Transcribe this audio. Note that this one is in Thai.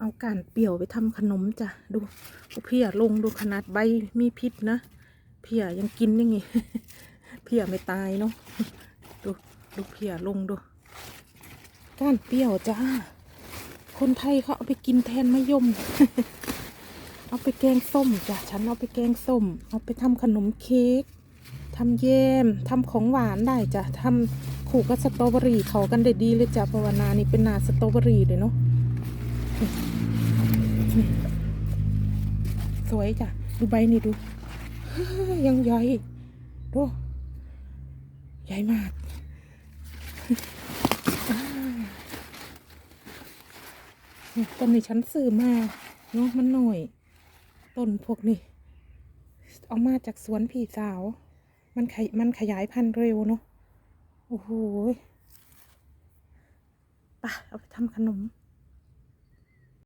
เอาการเปรี้ยวไปทำขนมจ้ะ ดูเพียลงดูขนาดใบมีพิษนะเพียยังกินอยังงี้เพียไม่ตายเนาะดูดูเพียลงดูก้านเปรี้ยวจ้า คนไทยเขาเอาไปกินแทนมะยม เอาไปแกงส้มจ้ะ ฉันเอาไปแกงส้ม เอาไปทำขนมเค้กทำแยมทำของหวานได้จ้ะทำขู่กับสตรอเบอรี่เขากันได้ดีเลยจ้ะเพราะว่านานี่เป็นนาสตรอเบอรี่เลยเนาะ สวยจ้ะ ดูใบนี่ดู ยังใหญ่ดูใหญ่มากต้นนี้ฉันซื้อมาเนาะมันหน่อย ต้นพวกนี้เอามาจากสวนพี่สาว มันขยมันขยายพันธุ์เร็วเนาะโอ้โหไปะเอาไปทำขนม